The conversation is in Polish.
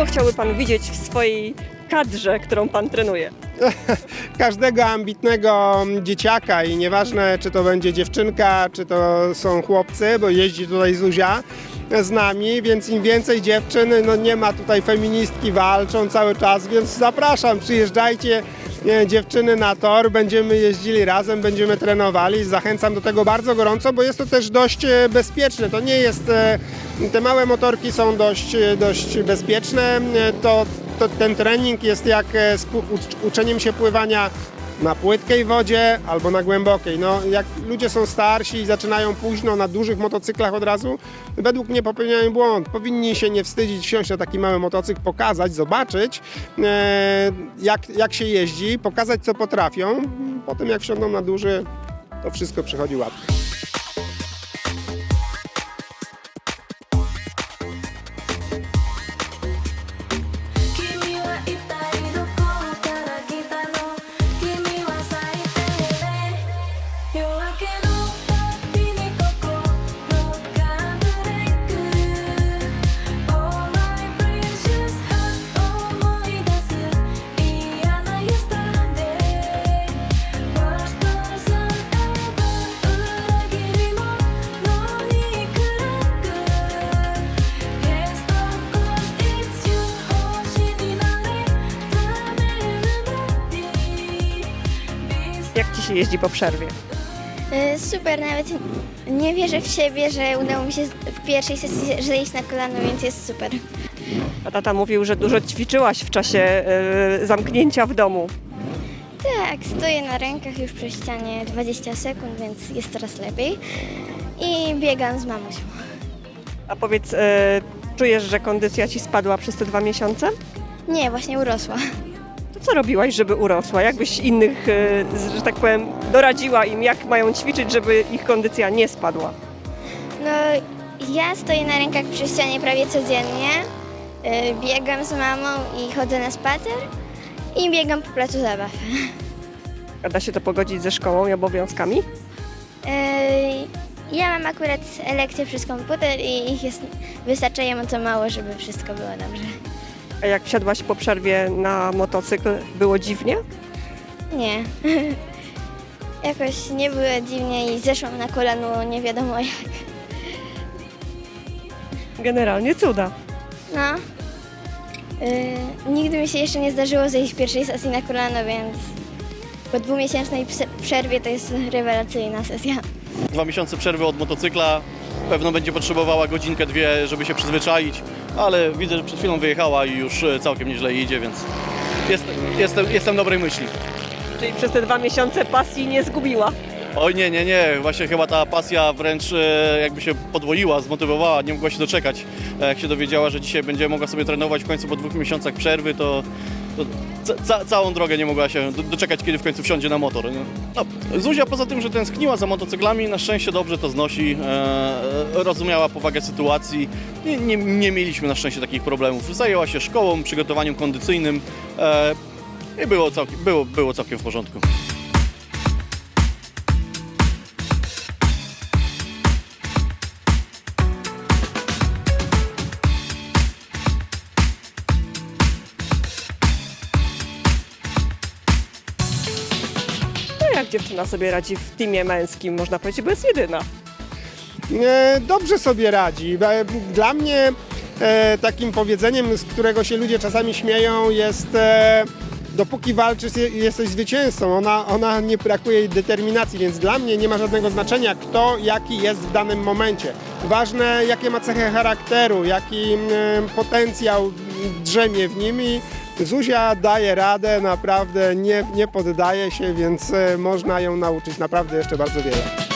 Kogo chciałby pan widzieć w swojej kadrze, którą pan trenuje? każdego ambitnego dzieciaka i nieważne czy to będzie dziewczynka, czy to są chłopcy, bo jeździ tutaj Zuzia z nami, więc im więcej dziewczyn, no nie ma tutaj feministki walczą cały czas, więc zapraszam, przyjeżdżajcie e, dziewczyny na tor, będziemy jeździli razem, będziemy trenowali, zachęcam do tego bardzo gorąco, bo jest to też dość e, bezpieczne, to nie jest, e, te małe motorki są dość, e, dość bezpieczne, to, to ten trening jest jak z uczeniem się pływania na płytkiej wodzie albo na głębokiej. No, jak ludzie są starsi i zaczynają późno na dużych motocyklach od razu, według mnie popełniają błąd. Powinni się nie wstydzić wsiąść na taki mały motocykl, pokazać, zobaczyć e, jak, jak się jeździ, pokazać co potrafią. Potem jak wsiądą na duży, to wszystko przychodzi łatwo.「Jak ci się jeździ po przerwie? Y, Super, nawet nie wierzę w siebie, że udało mi się w pierwszej sesji zejść na kolano, więc jest super. A tata mówił, że dużo ćwiczyłaś w czasie e, zamknięcia w domu. Tak, stoję na rękach już przy ścianie 20 sekund, więc jest coraz lepiej. I biegam z mamusią. A powiedz, e, czujesz, że kondycja ci spadła przez te dwa miesiące? Nie, właśnie urosła. To co robiłaś, żeby urosła? Jakbyś innych, e, że tak powiem, doradziła im, jak mają ćwiczyć, żeby ich kondycja nie spadła? No, ja stoję na rękach przy ścianie prawie codziennie. Y, Biegam z mamą i chodzę na spacer. I biegam po placu zabaw. A da się to pogodzić ze szkołą i obowiązkami? Y, Ja mam akurat lekcje przez komputer i ich jest wystarczająco mało, żeby wszystko było dobrze. A jak wsiadłaś po przerwie na motocykl, było dziwnie? Nie. Jakoś nie było dziwnie i zeszłam na kolano nie wiadomo jak. Generalnie cuda. No. Yy, nigdy mi się jeszcze nie zdarzyło zejść w pierwszej sesji na kolano, więc po dwumiesięcznej przerwie to jest rewelacyjna sesja. Dwa miesiące przerwy od motocykla. Pewno będzie potrzebowała godzinkę, dwie, żeby się przyzwyczaić, ale widzę, że przed chwilą wyjechała i już e, całkiem nieźle idzie, więc jest, jestem, jestem dobrej myśli. Czyli przez te dwa miesiące pasji nie zgubiła. Oj nie, nie, nie, właśnie chyba ta pasja wręcz e, jakby się podwoiła, zmotywowała, nie mogła się doczekać. E, Jak się dowiedziała, że dzisiaj będzie mogła sobie trenować w końcu po dwóch miesiącach przerwy, to, to ca, ca, całą drogę nie mogła się do, doczekać, kiedy w końcu wsiądzie na motor. nie? No, Zuzia poza tym, że tęskniła za motocyklami, na szczęście dobrze to znosi, e, rozumiała powagę sytuacji. Nie, nie, nie mieliśmy na szczęście takich problemów. Zajęła się szkołą, przygotowaniem kondycyjnym e, i było całkiem, było, było całkiem w porządku. Dziewczyna sobie radzi w teamie męskim, można powiedzieć, bo jest jedyna. E, dobrze sobie radzi. E, Dla mnie e, takim powiedzeniem, z którego się ludzie czasami śmieją, jest dopóki walczysz, je- jesteś zwycięzcą. Ona, ona nie brakuje jej determinacji, więc dla mnie nie ma żadnego znaczenia, kto jaki jest w danym momencie. Ważne, jakie ma cechy charakteru, jaki mm, potencjał drzemie w nim i Zuzia daje radę, naprawdę nie, nie poddaje się, więc e, można ją nauczyć naprawdę jeszcze bardzo wiele.